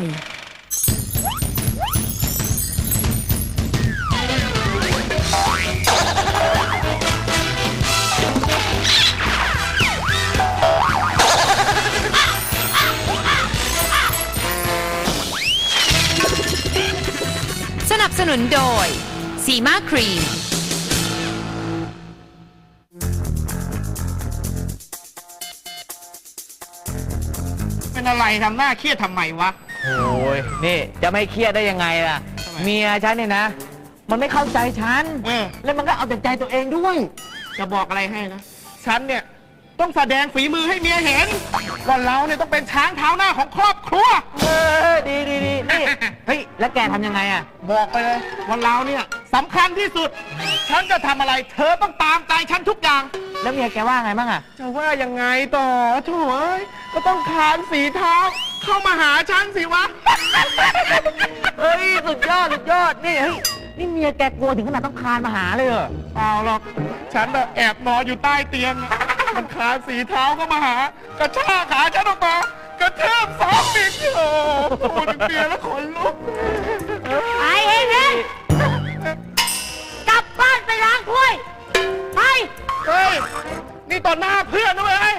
สนับสนุนโดยสีมาครีม เป็นอะไรทำหน้าเครียดทำไมวะ โอ้ยนี่จะไม่เครียดได้ยังไงล่ะทำไมเมียฉันเนี่ยนะ มันไม่เข้าใจฉันเออแล้วมันก็เอาแต่ใจตัวเองด้วย จะบอกอะไรให้นะ ฉันเนี่ยต้องแสดงฝีมือให้เมียเห็นว่าเราเนี่ยต้องเป็นช้างเท้าหน้าของครอบครัว เออดีดีดีนี่ เฮ้ย แล้วแกทำยังไงอะ บอกไปเลยว่าเราเนี่ยสำคัญที่สุด ฉันจะทำอะไร เธอต้องตามใจฉันทุกอย่าง แล้วเมียแกว่าไงบ้างอะ จะว่ายังไงต่อโถ่เอ้ยก็ต้องคานสีเท้า เข้ามาหาฉันสิวะ เฮ้ย สุดยอด สุดยอด นี่เฮ้ยนี่เมียแกกลัวถึงขนาดต้องคลานมาหาเลยเหรอ เปล่าหรอกฉันน่ะแอบนอนอยู่ใต้เตียงอะมันคานสีเท้าก็มาหา กระชากขาฉันออกมากระเทืบซ้ำอีกโอ้โหพูดถึงเมียแล้วขนลุกไปเองเองกลับบ้านไปล้างถ้วย ไป เฮ้ยนี่ ต่อหน้าเพื่อนนะเว้ย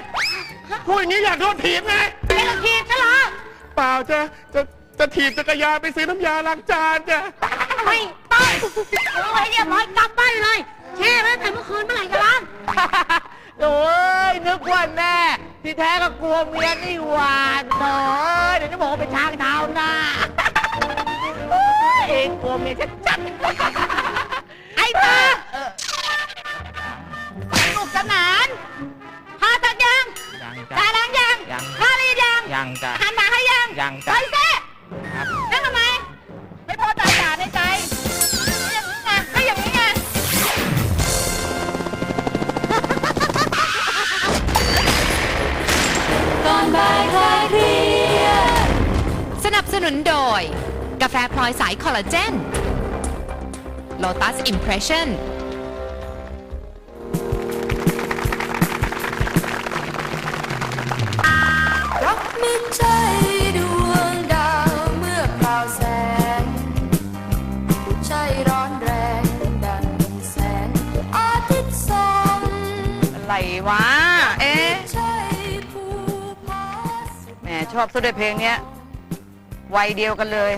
พูดอย่างนี้อยากโดนถีบไงเองก็ขีดฉันเหรอเปล่าจะจะจะถีบจักรยานไปซื้อน้ำยาล้างจานจ้ะไม่ต้องเอาไว้เรียบร้อยกลับบ้านเลยเช่ไว้ตั้งแต่เมื่อคืนเมื่อไหร่จะล้าง โอ้ยนึกว่าแน่ที่แท้ก็กลัวเมียนี่หว่าโอ้ยเดี๋ยวจะบอกว่าเป็นช้างเท้าหน้าโอ้ยเองกลัวเมียชัดๆไอ้ตา นานพาตัดยังยังตาจ้ะล้างยังยังพารีดยังยังจ้ะหันมาให้ยังยังไปจ้ะเซ่ครับ นั่งทำไม ไม่พอใจด่าในใจก็อย่างนี้ไงก็อย่างนี้ไงก่อนบ่ายคลายเครียดสนับสนุนโดย กาแฟพลอยสายคอลลาเจน Lotus Impression อะไรวะ เอ๊ะใช่ภูผาแหมชอบซะด้วยเพลงเนี้ยวัยเดียวกันเลย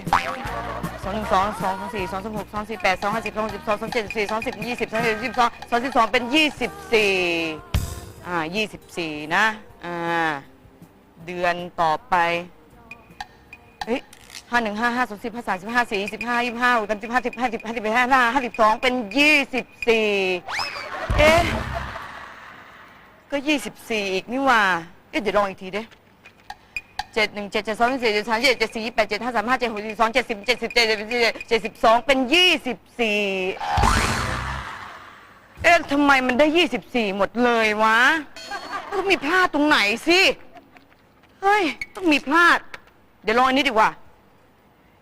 สองหนึ่งสองสองสองสี่สองสองหกสองสี่แปดสองห้าสิบสองสิบสองสองเจ็ดสี่สองสิบยี่สิบสองสิบยี่สิบสองสองสิบสองเป็นยี่สิบสี่อ่ายี่สิบสี่นะ อ่า เดือนต่อไป เฮ้ยห้าหนึ่งห้าห้าสองสิบห้าสามสิบห้าสี่สิบห้ายี่ห้าหกสิบห้าสิบห้าสิบห้าสิบห้าห้าห้าสิบสองเป็นยี่สิบสี่เอ๊ะ ก็ยี่สิบสี่อีกนี่ว่า เอ๊ะ เดี๋ยวลองอีกทีเด้เจ็ดหนึ่งเจ็ดเจ็ดสองเจ็ดเจ็ดสามเจ็ดเจ็ดสี่แปดเจ็ดห้าสามห้าเจ็ดหกเจ็ดสองเจ็ดสิบเจ็ดสิบเจ็ดเจ็ดสิบเจ็ดสิบสองเป็นยี่สิบสี่เอ๊ะทำไมมันได้ยี่สิบสี่หมดเลยวะต้องมีพลาดตรงไหนสิ เฮ้ย ต้องมีพลาด เดี๋ยวลองอันนี้ดีกว่า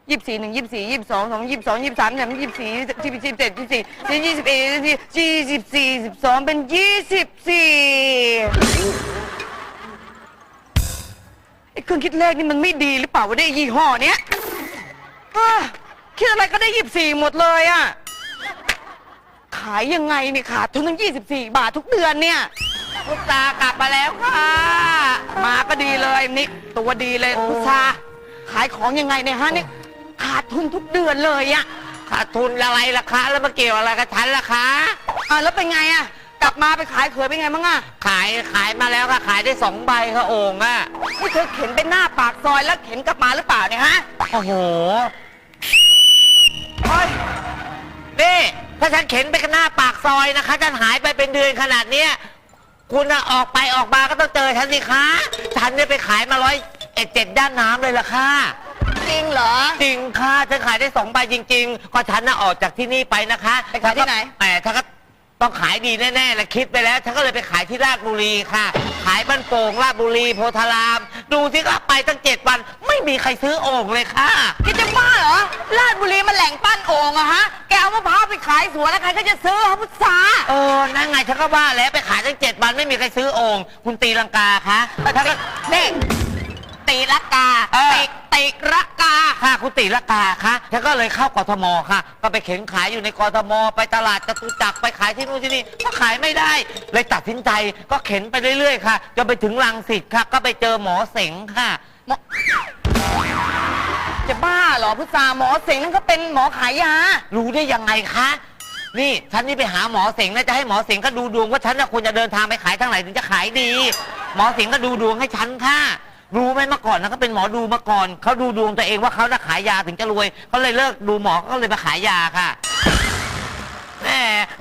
ยี่สิบสี่หนึ่งยี่สิบสี่ยี่สิบสองสองยี่สิบสองยี่สิบสามยี่สิบสี่ยี่สิบสี่ยี่สิบเจ็ดยี่สิบสี่ยี่สิบเอ็ดยี่สิบสี่ยี่สิบสองเป็นยี่สิบสี่ไอ้เครื่องคิดเลขนี่มันไม่ดีหรือเปล่าวะได้ยี่ห้อเนี้ยคิดอะไรก็ได้ยี่สิบสี่หมดเลยอะขายยังไงเนี่ยขาดทุนทั้งยี่สิบสี่บาททุกเดือนเนี่ยพุทรากลับมาแล้วค่ะ ก็ดีเลยนี่ตัวดีเลยพุทราขายของยังไงเนี่ยฮะนี่ขาดทุนทุกเดือนเลยอะขาดทุนอะไรล่ะคะ แล้วมาเกี่ยวอะไรกับฉันล่ะคะอะแล้วเป็นไงอะกลับมาไปขายเขยเป็นไงบ้างอะขายขายมาแล้วค่ะขายได้สองใบค่ะโอ่งอะนี่เธอเข็นไปหน้าปากซอยแล้วเข็นกลับมาหรือเปล่าเนี่ยฮะโอ้โหเฮ้ยนี่ถ้าฉันเข็นไปข้างหน้าปากซอยนะคะฉันหายไปเป็นเดือนขนาดเนี้ย คุณอะออกไปออกมาก็ต้องเจอฉันสิคะ ฉันเนี่ยไปขายมาร้อยเอ็ดเจ็ดด้านน้ำเลยล่ะค่ะ จริงเหรอ จริงค่ะฉันขายได้สองใบจริง ๆ ก็ฉันน่ะออกจากที่นี่ไปนะคะไปขายที่ไหนแหมฉันก็ ต้องขายดีแน่ๆและคิดไปแล้วฉันก็เลยไปขายที่ราชบุรีค่ะ ขายบ้านโป่งราชบุรีโพธาราม ดูสิก็ไปตั้งเจ็ดวัน ไม่มีใครซื้อโอ่งเลยค่ะ แกจะบ้าเหรอราชบุรีมันแหล่งปั้นโอ่งอะฮะ แกเอามะพร้าวไปขายสวนแล้วใครก็จะซื้อฮะพุทธาเออนั่นไงฉันก็ว่าแล้วไปขายตั้งเจ็ดวันไม่มีใครซื้อโอ่งคุณตีลังกาคะถ้าก็นี่ ตีละกาเออ ติติระกา ค่ะคุณติละกาค่ะฉันก็เลยเข้ากทมค่ะ ก็ไปเข็นขายอยู่ในกทม ไปตลาดจตุจักรไปขายที่นู่นที่นี่ก็ขายไม่ได้ เลยตัดสินใจก็เข็นไปเรื่อยๆค่ะจนไปถึงรังสิตค่ะ ก็ไปเจอหมอเสงค่ะจะบ้าเหรอพุทราหมอเสงนั่นก็เป็นหมอขายยา รู้ได้ยังไงคะ นี่ฉันนี่ไปหาหมอเสงนะจะให้หมอเสงก็ดูดวงว่าฉันน่ะควรจะเดินทางไปขายทางไหนถึงจะขายดี หมอเสงก็ดูดวงให้ฉันค่ะ รู้ไหมเมื่อก่อนนะเขาเป็นหมอดูมาก่อนเขาดูดวงตัวเองว่าเขาจะขายยาถึงจะรวยเขาเลยเลิกดูหมอเขาเลยมาขายยาค่ะ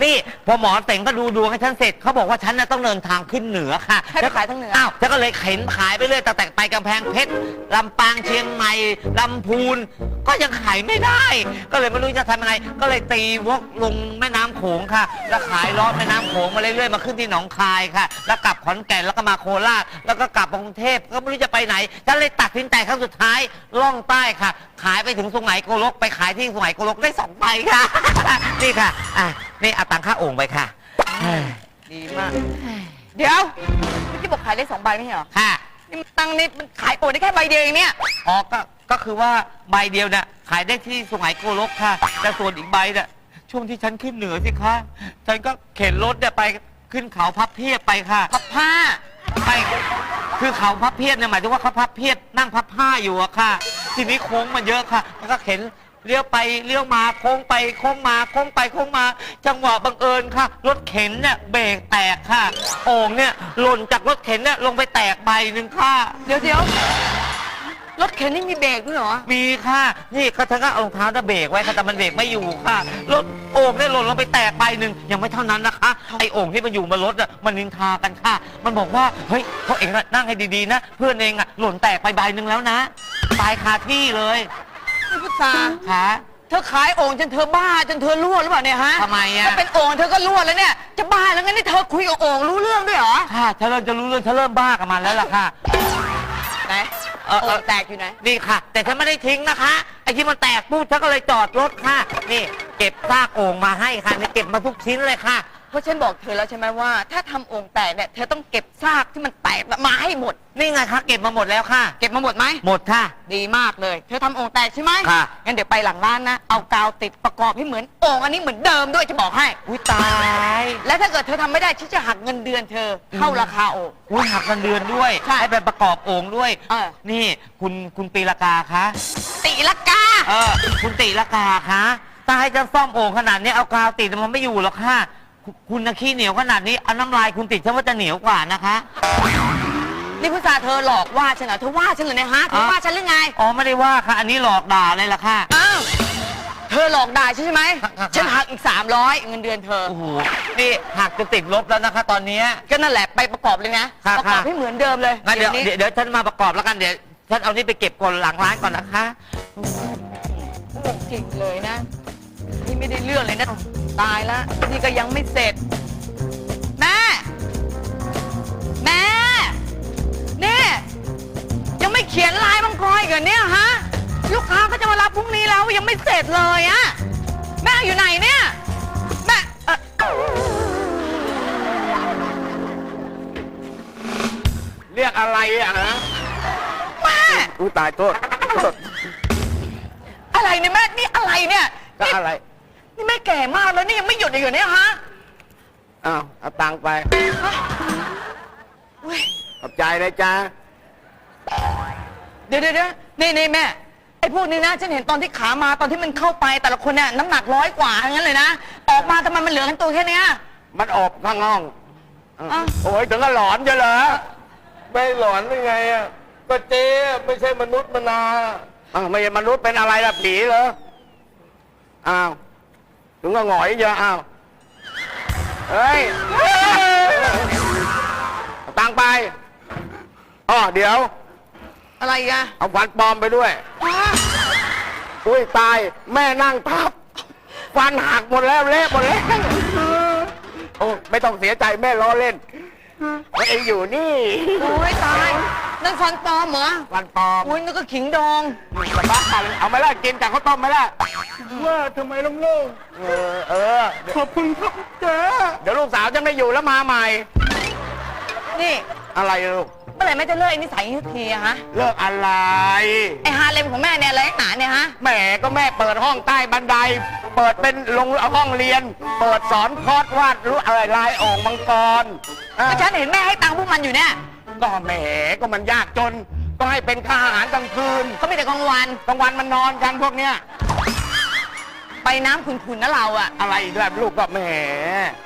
นี่พอหมอเสงก็ดูดวงให้ฉันเสร็จเขาบอกว่าฉันน่ะต้องเดินทางขึ้นเหนือค่ะให้ไปขายทางเหนือ อ้าวฉันก็เลยเข็นขายไปเรื่อยแต่แต่ไปกำแพงเพชรลำปางเชียงใหม่ลำพูน ก็ยังขายไม่ได้ ก็เลยไม่รู้จะทำยังไง ก็เลยตีวกลงแม่น้ำโขงค่ะ แล้วขายลอดแม่น้ำโขงมาเรื่อยๆมาขึ้นที่หนองคายค่ะ แล้วกลับขอนแก่นแล้วก็มาโคราชแล้วก็กลับมากรุงเทพก็ไม่รู้จะไปไหนฉันเลยตัดสินใจครั้งสุดท้ายล่องใต้ค่ะ ขายไปถึงสุไหงโกลกไปขายที่สุไหงโกลกได้สองใบค่ะ นี่ค่ะอะนี่เอาตังค่าโอ่งไปค่ะดีมาก เดี๋ยวเมื่อกี้บอกขายได้สองใบไม่ใช่เหรอค่ะ นี่มันตังค์นี่มันขายโอนได้แค่ใบเดียวเองเนี่ย อ๋อก็ก็คือว่าใบเดียวน่ะขายได้ที่สุไหงโกลกค่ะ แต่ส่วนอีกใบน่ะช่วงที่ฉันขึ้นเหนือสิคะฉันก็เข็นรถเนี่ยไปขึ้นเขาพับเพียบไปค่ะ พับผ้าไปคือเขาพับเพียบเนี่ยหมายถึงว่าเขาพับเพียบนั่งพับผ้าอยู่อะค่ะ ทีนี้โค้งมันเยอะค่ะ แล้วก็เข็น เลี้ยวไปเลี้ยวมาโค้งไปโค้งมาโค้งไปโค้งมา จังหวะบังเอิญค่ะ รถเข็นเนี่ยเบรกแตกค่ะ โอ่งเนี่ยหล่นจากรถเข็นเนี่ยลงไปแตกใบหนึ่งค่ะ เดี๋ยวเดี๋ยวรถเข็นนี่มีเบรกด้วยเหรอ มีค่ะ นี่ก็เธอก็เอารองเท้าน่ะเบรกไว้ค่ะแต่มันเบรกไม่อยู่ค่ะ รถโอ่งได้หล่นลงไปแตกใบหนึ่งยังไม่เท่านั้นนะคะ ไอ้โอ่งที่มันอยู่บนรถอะมันนินทากันค่ะ มันบอกว่า เฮ้ยเขาเองน่ะนั่งให้ดีๆนะ เพื่อนเองอะหล่นแตกไปใบหนึ่งแล้วนะ ตายคาที่เลย นี่พุทราค่ะเธอขายโอ่งจนเธอบ้าจนเธอรั่วหรือเปล่าเนี่ยฮะทำไมอะถ้าเป็นโอ่งเธอก็รั่วแล้วเนี่ย จะบ้าแล้วงั้นนี่เธอคุยกับโอ่งรู้เรื่องด้วยเหรอค่ะเธอเริ่มจะรู้เรื่องเธอเริ่มบ้ากับมันแล้วล่ะค่ะ ไหนเออเออโอ่งแตกอยู่ไหน นี่ค่ะ แต่ฉันไม่ได้ทิ้งนะคะ ไอ้ที่มันแตกปุ๊บฉันก็เลยจอดรถค่ะ นี่ เก็บซากโอ่งมาให้ค่ะนี่เก็บมาทุกชิ้นเลยค่ะ เพราะฉันบอกเธอแล้วใช่ไหมว่า ถ้าทำโอ่งแตกเนี่ยเธอต้องเก็บซากที่มันแตกมาให้หมด นี่ไงคะเก็บมาหมดแล้วค่ะ เก็บมาหมดไหมหมดค่ะ ดีมากเลย เธอทำโอ่งแตกใช่ไหมค่ะ งั้นเดี๋ยวไปหลังร้านนะเอากาวติดประกอบให้เหมือนโอ่งอันนี้เหมือนเดิมด้วยจะบอกให้ อุ้ยตายและถ้าเกิดเธอทำไม่ได้ฉันจะหักเงินเดือนเธอเท่าราคาโอ่งอุ้ยหักเงินเดือนด้วยใช่ให้ไปประกอบโอ่งด้วยเออ นี่คุณคุณปีละกาคะตีละกา เออคุณติละกาคะถ้าให้จะซ่อมโอ่งขนาดนี้เอากาวติดมันไม่อยู่หรอกค่ะ คุณคุณนะขี้เหนียวขนาดนี้เอาน้ำลายคุณติดฉันว่าจะเหนียวกว่านะคะ นี่พุทธาเธอหลอกว่าฉันเหรอเธอว่าฉันเหรอเนี่ยฮะเธออะว่าฉันหรือไง อ๋อไม่ได้ว่าค่ะ อันนี้หลอกด่าเลยล่ะค่ะ อ้าว เธอหลอกด่าฉันใช่ไหมค่ะค่ะฉันหักอีก 300 เงินเดือนเธอ โอ้โห นี่หักจะติดลบแล้วนะคะ ตอนนี้ก็นั่นแหละไปประกอบเลยนะค่ะประกอบค่ะให้เหมือนเดิมเลยงั้นเดี๋ยวนี้เดี๋ยวเดี๋ยวฉันมาประกอบแล้วกันเดี๋ยวฉันเอานี่ไปเก็บก่อนหลังร้านก่อนนะคะ จริงเลยนะนี่ ไม่ได้เรื่องเลยนะ ตายละนี่ก็ยังไม่เสร็จ แม่ แม่นี่ยังไม่เขียนลายมังกรอีกเหรอเนี่ยฮะ ลูกค้าก็จะมารับพรุ่งนี้แล้วยังไม่เสร็จเลยอะแม่อยู่ไหนเนี่ยแม่เอ่อเรียกอะไรอะฮะแม่ อุ้ยตายโทษโทษอะไรเนี่ยแม่นี่อะไรเนี่ยก็นี่อะไร นี่แม่แก่มากแล้วนี่ยังไม่หยุดอีกเหรอเนี่ยฮะอ้าวเอาตังค์ไป เว้ยขอบใจนะจ๊ะเดี๋ยวเดี๋ยวเดี๋ยวนี่นี่แม่ไอ้พวกนี้นะฉันเห็นตอนที่ขามาตอนที่มันเข้าไปแต่ละคนเนี่ยน้ำหนักร้อยกว่าทั้งนั้นเลยนะออกมาทำไมมันเหลือกันตัวแค่เนี้ย มันอบข้างห้องอ้าว โอ้ยถึงก็หลอนจะเหรอไม่หลอนได้ไงอะก็เจ๊ไม่ใช่มนุษย์มนา อ้าวไม่ใช่มนุษย์เป็นอะไรล่ะผีเหรออ้าว ถึงก็หงอยเยอะอ้าวเฮ้ยเอาตังค์ไปอ้อเดี๋ยว อะไรอีกอะเอาฟันปลอมไปด้วยอ้าวอุ้ยตายแม่นั่งทับ ฟันหักหมดแล้วเละหมดแล้วโอ้ไม่ต้องเสียใจแม่ล้อเล่นเพราะเองอยู่นี่ โอ้ยตาย นั่นฟันปลอมเหรอฟันปลอมอุ้ยนึกก็ขิงดองกลับบ้านเอาไหมล่ะกินจากข้าวต้มไหมล่ะว่าทำไมลงโล่งเออเออขอบคุณครับเจ๊เดี๋ยวลูกสาวจะไม่อยู่แล้วมาใหม่ นี่อะไรลูก เมื่อไหร่แม่จะเลิกไอ้นิสัยนี้สักทีอะฮะเลิกอะไร ไอ้ฮาเลมของแม่เนี่ยอะไรนักหนาเนี่ยฮะแหมก็แม่เปิดห้องใต้บันได เปิดเป็นลงห้องเรียน เปิดสอนคอร์สวาดรู้อะไรลายโอ่งมังกรอะก็ฉันเห็นแม่ให้ตังค์พวกมันอยู่เนี่ย ก็แหมก็มันยากจน ก็ให้เป็นค่าอาหารกลางคืนเขาไม่แต่กลางวัน กลางวันมันนอนกันพวกเนี้ย ไปน้ำขุนๆนะเราอะอะไรอีกแล้วลูกก็แหม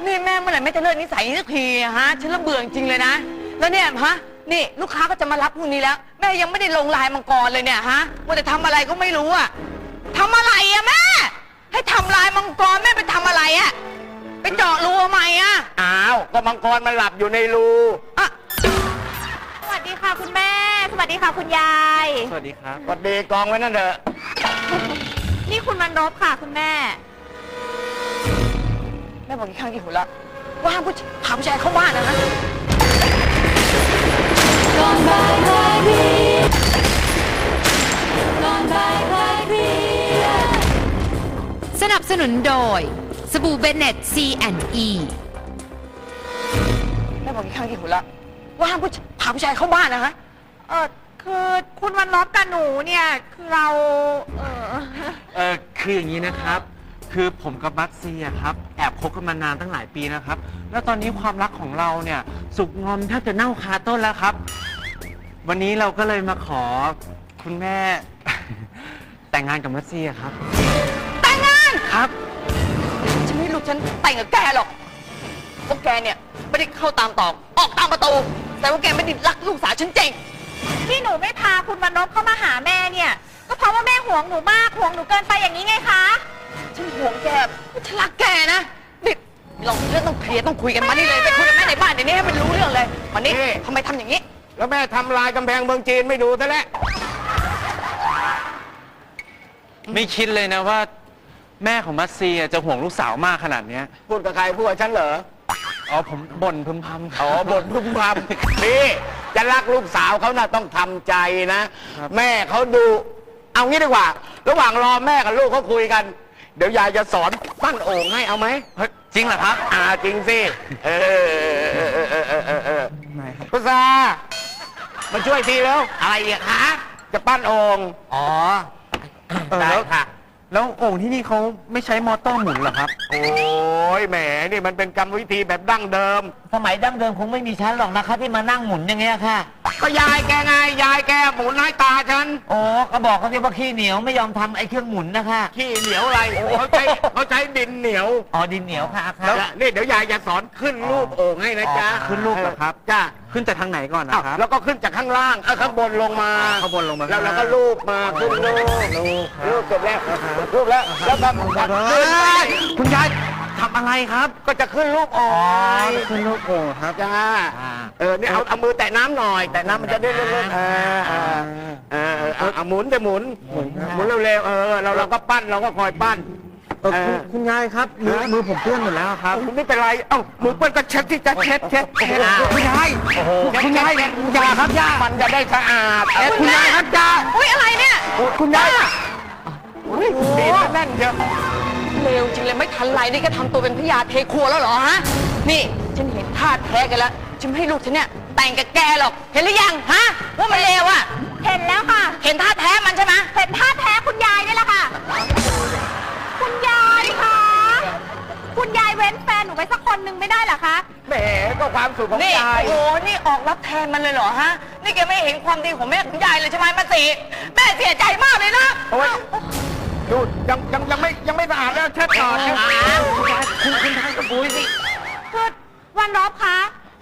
นี่แม่เมื่อไหร่แม่จะเลิกนิสัยนี้สักทีอะฮะ ฉันระเบื่อจริงๆเลยนะ แล้วเนี่ยฮะ นี่ลูกค้าก็จะมารับพรุ่งนี้แล้ว แม่ยังไม่ได้ลงลายมังกรเลยเนี่ยฮะว่าจะทำอะไรก็ไม่รู้อะทำอะไรอะแม่ ให้ทำลายมังกรแม่ไปทำอะไรอะไปเจาะรูทำไมอะอ้าว ก็มังกรมันหลับอยู่ในรู อะสวัส ดีค่ะคุณแม่ สวัสดีค่ะคุณยาย สวัสดีครับสวัสดีกองไว้นั่นเถอะ นี่คุณวันรบค่ะคุณแม่ แม่บอกกี่ครั้งกี่หนละว่าห้ามผู้ชพาผู้ชายเข้าบ้านนะนะก่อนบ่ายคลายเครียดก่อนบ่ายคลายเครียดสนับสนุนโดย สบู่เบเน็ต C&E แม่บอกกี่ครั้งกี่หนละ ว่าห้ามผู้ชพาผู้ชายเข้าบ้านนะฮะเออคือคุณวันรบกับหนูเนี่ยคือเราเออเออคืออย่างนี้นะครับ คือผมกับบัตซีอะครับ แอบคบกันมานานตั้งหลายปีนะครับ แล้วตอนนี้ความรักของเราเนี่ย สุกงอมแทบจะเน่าคาต้นแล้วครับ วันนี้เราก็เลยมาขอคุณแม่ แต่งงานกับบัตซีอะครับ แต่งงาน ครับ ฉันไม่รู้ฉันแต่งกับแกหรอก พวกแกเนี่ยไม่ได้เข้าตามตอกออกตามประตู แต่ว่าแกไม่ได้รักลูกสาวฉันจริง ที่หนูไม่พาคุณวันรบเข้ามาหาแม่เนี่ย ก็เพราะว่าแม่ห่วงหนูมากห่วงหนูเกินไปอย่างนี้ไงคะฉันห่วงแกฉันรักแกนะนี่เราเรื่องต้องเคลียร์ต้องคุยกันมานี่เลยไปคุยกับแม่ในบ้านเดี๋ยวนี้ให้มันรู้เรื่องเลยวันนี้ทำไมทำอย่างนี้ แล้วแม่ทำลายกำแพงเมืองจีนไม่ดูซะแล้ว ไม่คิดเลยนะว่า แม่ของบัตซีอะจะห่วงลูกสาวมากขนาดเนี้ยพูดกับใครพูดกับฉันเหรอ อ๋อผมบ่นพึมพำอ๋อบ่นพึ่มพำนี่จะรักลูกสาวเขาน่ะต้องทำใจนะครับแม่เขาดูเอางี้ดีกว่า ระหว่างรอแม่กับลูกเขาคุยกัน เดี๋ยวยายจะสอนปั้นโอ่งให้เอาไหมเฮ้ยจริงเหรอครับ อ่าจริงสิเออเออเออเออเออเออเออไม่ครับพุทรามาช่วยทีแล้ว อะไรอีกคะจะปั้นโอ่งอ๋อได้ค่ะ แล้วโอ่งที่นี่เขาไม่ใช้มอเตอร์หมุนเหรอครับ โอ้ยแหมนี่มันเป็นกรรมวิธีแบบดั้งเดิม สมัยดั้งเดิมคงไม่มีชั้นหรอกนะคะ ที่มานั่งหมุนอย่างเงี้ยค่ะ ก็ยายแกไง ยายแกหมุนให้ตาฉัน โอ้ก็บอกเขาสิว่าขี้เหนียวไม่ยอมทำไอ้เครื่องหมุนนะคะ ขี้เหนียวอะไรเขาใช้เขาใช้ดินเหนียวอ๋อดินเหนียวค่ะค่ะ แล้วนี่เดี๋ยวยายจะสอนขึ้นรูปโอ่งให้นะจ๊ะอ๋อขึ้นรูปเหรอครับ จ้าขึ้นจากทางไหนก่อนนะอ้าวครับ แล้วก็ขึ้นจากข้างล่างเอ้าข้างบนลงมาข้างบนลงมาแล้วเราก็รูปมาขึ้นรูปรูปครับรูปเสร็จแล้วรูปแล้วแล้วก็ขึ้นไปคุณยาย ทำอะไรครับ ก็จะขึ้นรูปโอ่งขึ้นรูปโอ่งครับจ้าอ่าเออเนี่ยเอาเอามือแตะน้ำหน่อย แตะน้ำมันจะได้เลื่อนๆเออเออเออเออเอาเอาหมุนจะหมุนหมุนครับหมุนเร็วๆเออเราเราก็ปั้นเราก็คอยปั้น เออคุณเออคุณยายครับมือฮะมือผมเปื้อนหมดแล้วครับ ไม่เป็นไร เอ้ามือเปื้อนก็เช็ดที่จะเช็ดเช็ดเช็ดคุณยายคุณยายยาครับยามันจะได้สะอาดเอ๊ะคุณยายครับยาอุ้ยอะไรเนี่ยคุณยายดีนะแน่นเยอะ เร็วจริงเลยไม่ทันไรนี่ก็ทำตัวเป็นพญาเทครัวแล้วเหรอฮะ นี่ฉันเห็นท่าแท้กันแล้ว ฉันไม่ให้ลูกฉันเนี่ยแต่งกับแกหรอก เห็นหรือยังฮะว่ามันเลวอะเห็นแล้วค่ะ เห็นท่าแท้มันใช่ไหมเห็นท่าแท้คุณยายนี่แหละค่ะ คุณยายคะ คุณยายเว้นแฟนหนูไว้สักคนหนึ่งไม่ได้เหรอคะ แหมก็ความสุขของนี่ยาย โอ้โหนี่ออกรับแทนมันเลยเหรอฮะ นี่แกไม่เห็นความดีของแม่ของยายเลยใช่ไหมมาสิแม่เสียใจมากเลยนะโอ้ย ดูยังยังยังไม่ยังไม่สะอาดแล้วเช็ดก่อนเช็ดก่อนคุณคุณทานกับปุ้ยสิคือวันรอบคะ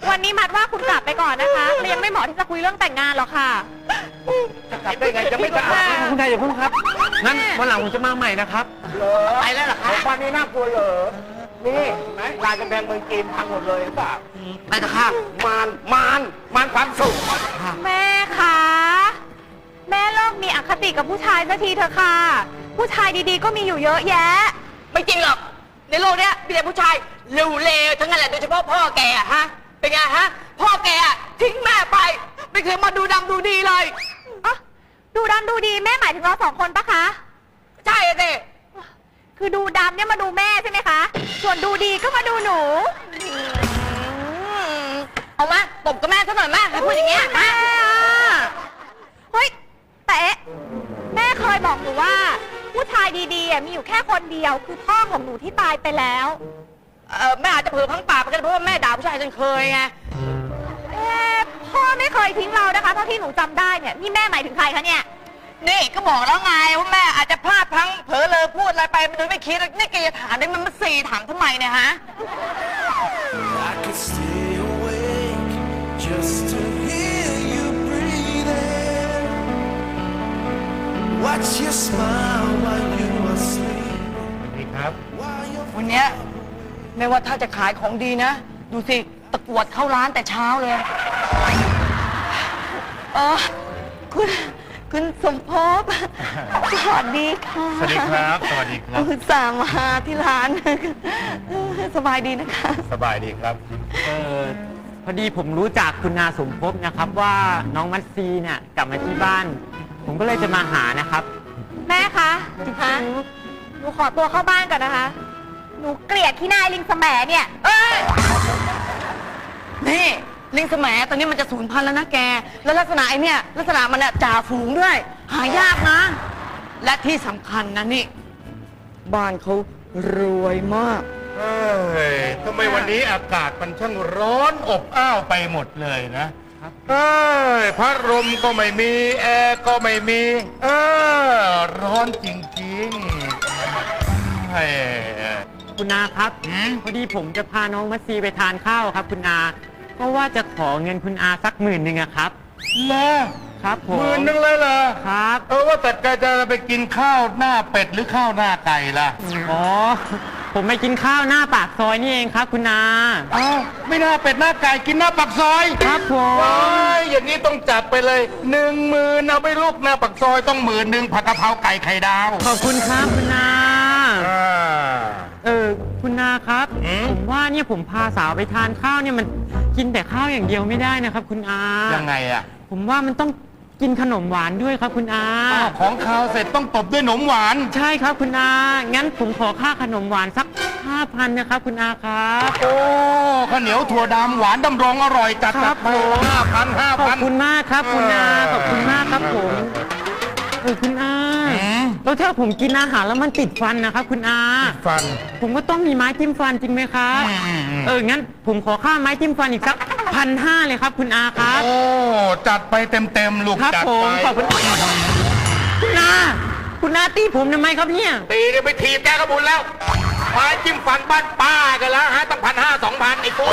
วันนี้มัดว่าคุณกลับไปก่อนนะคะเรายังไม่เหมาะที่จะคุยเรื่องแต่งงานหรอกค่ะกลับได้ไงยังไม่สะอาดคุณยายอย่าเพิ่งครับ งั้นวันหลังผมจะมาใหม่นะครับเหรอไปแล้วเหรอครับวันนี้น่ากลัวเหรอนี่เห็นไหมลายกำแพงเมืองจีนพังหมดเลยหรือเปล่าไปเถอะครับมารมารมารความสุขแม่คะแม่เลิกมีอคติกับผู้ชายสักทีเถอะค่ะ ผู้ชายดีๆ ก็มีอยู่เยอะแยะ ไม่จริงหรอก ในโลกเนี้ยมีแต่ผู้ชายเร็วๆทั้งนั้นแหละโดยเฉพาะพ่อแกอะฮะ เป็นไงฮะ พ่อแกอะทิ้งแม่ไป ไม่เคยมาดูดำดูดีเลยอะดูดำดูดีแม่หมายถึงเราสองคนปะคะ ใช่อะสิคือดูดำเนี่ยมาดูแม่ใช่ไหมคะ ส่วนดูดีก็มาดูหนู อืมเอามาตบกับแม่ซะหน่อยแม่ให้พูดอย่างเงี้ยมาเฮ้ยแต่เอ๊ะแม่เคยบอกหนูว่า ผู้ชายดีๆอะมีอยู่แค่คนเดียวคือพ่อของหนูที่ตายไปแล้ว เออแม่อาจจะเผลอพังปากไปก็ได้เพราะว่าแม่ด่าผู้ชายจนเคยไงเอ๊ะพ่อไม่เคยทิ้งเรานะคะเท่าที่หนูจำได้เนี่ยนี่แม่หมายถึงใครคะเนี่ย นี่ก็บอกแล้วไงว่าแม่อาจจะพลาดพลังเผลอเลยพูดอะไรไปโดยไม่คิดนี่แกจะถามได้มันมาสี่ถามทำไมเนี่ยฮะ I could stay awake just to hear you breathing. Watch you smile while you are sleeping. While you're วันเนี้ยไม่ว่าถ้าจะขายของดีนะ ดูสิ ตะกรวดเข้าร้านแต่เช้าเลย เออคุณคุณสมภพสวัสดีค่ะสวัสดีครับ สวัสดีครับอุตส่าห์มาที่ร้านสบายดีนะคะ สบายดีครับ เออพอดีผมรู้จักคุณนาสมภพนะครับว่าน้องมัตซีเนี่ยกลับมาที่บ้าน ผมก็เลยจะมาหานะครับ แม่คะฮะหนูขอตัวเข้าบ้านก่อนนะคะ หนูเกลียดขี้หนายลิงสแหมเนี่ย เอ้ยนี่ลิงสมัยตอนนี้มันจะสูญพันธุ์แล้วนะแก แล้วลักษณะไอเนี่ยลักษณะมันอะจ่าฝูงด้วย หายากนะ และที่สำคัญนะนี่ บ้านเขารวยมากเอ้ยทำไมวันนี้อากาศมันช่างร้อนอบอ้าวไปหมดเลยนะ เอ้ยพัดลมก็ไม่มี แอร์ก็ไม่มี เออร้อนจริงๆเฮ้ยคุณนาครับ หืมพอดีผมจะพาน้องมัตซีไปทานข้าวครับ คุณอาเพราะว่าจะขอเงินคุณอาสักหมื่นหนึ่งอะครับเหรอครับผหมมื่นหนึงเลยเหรอครับเออว่าแต่แกจะไปกินข้าวหน้าเป็ดหรือข้าวหน้าไก่ล่ะ อ๋อ ผมไปกินข้าวหน้าปากซอยนี่เองครับ คุณอาอ้าวไม่น่าเป็ดหน้าไก่กินหน้าปักซอยครับผมว้ายอย่างนี้ต้องจัดไปเลยหนึ่งหมื่นเอาไปลูกหน้าปักซอยต้องหมื่นหนึ่งผัดกะเพราไก่ไข่ดาวขอบคุณครับคุณอาอ่า เออคุณนาครับ หืม ผมว่าเนี่ยผมพาสาวไปทานข้าวเนี่ยมันกินแต่ข้าวอย่างเดียวไม่ได้นะครับ คุณอายังไงอะผมว่ามันต้อง กินขนมหวานด้วยครับคุณอาอ้าวของคาวเสร็จต้องตบด้วยหนมหวาน ใช่ครับคุณอา งั้นผมขอค่าขนมหวานสักห้าพันนะครับคุณอาครับ โอ้ข้าวเหนียวถั่วดำหวานดำรงอร่อยจัดคจัรัดบไปผมห้าพันห้าขอบพันคุณมากครับคุณอา เออ ขอบคุณมากครับผมเออคุณอาหืมแล้วถ้าผมกินอาหารแล้วมันติดฟันนะครับคุณอา ฟัน ผมก็ต้องมีไม้จิ้มฟันจริงไหมครับ อืมอืมอืมเออ งั้นผมขอค่าไม้จิ้มฟันอีกสัก พันห้าเลยครับคุณอาครับ โอ้ จัดไปเต็มเต็มๆลูกครับจัดผมไปขอบคุณคุณนาคุณนาตีผมทำไมครับเนี่ยตีเนี่ยไปถีบแกกระบุญแล้วไม้จิ้มฟันบ้านป้ากันแล้วฮะตั้งพันห้าสองพันไอ้กู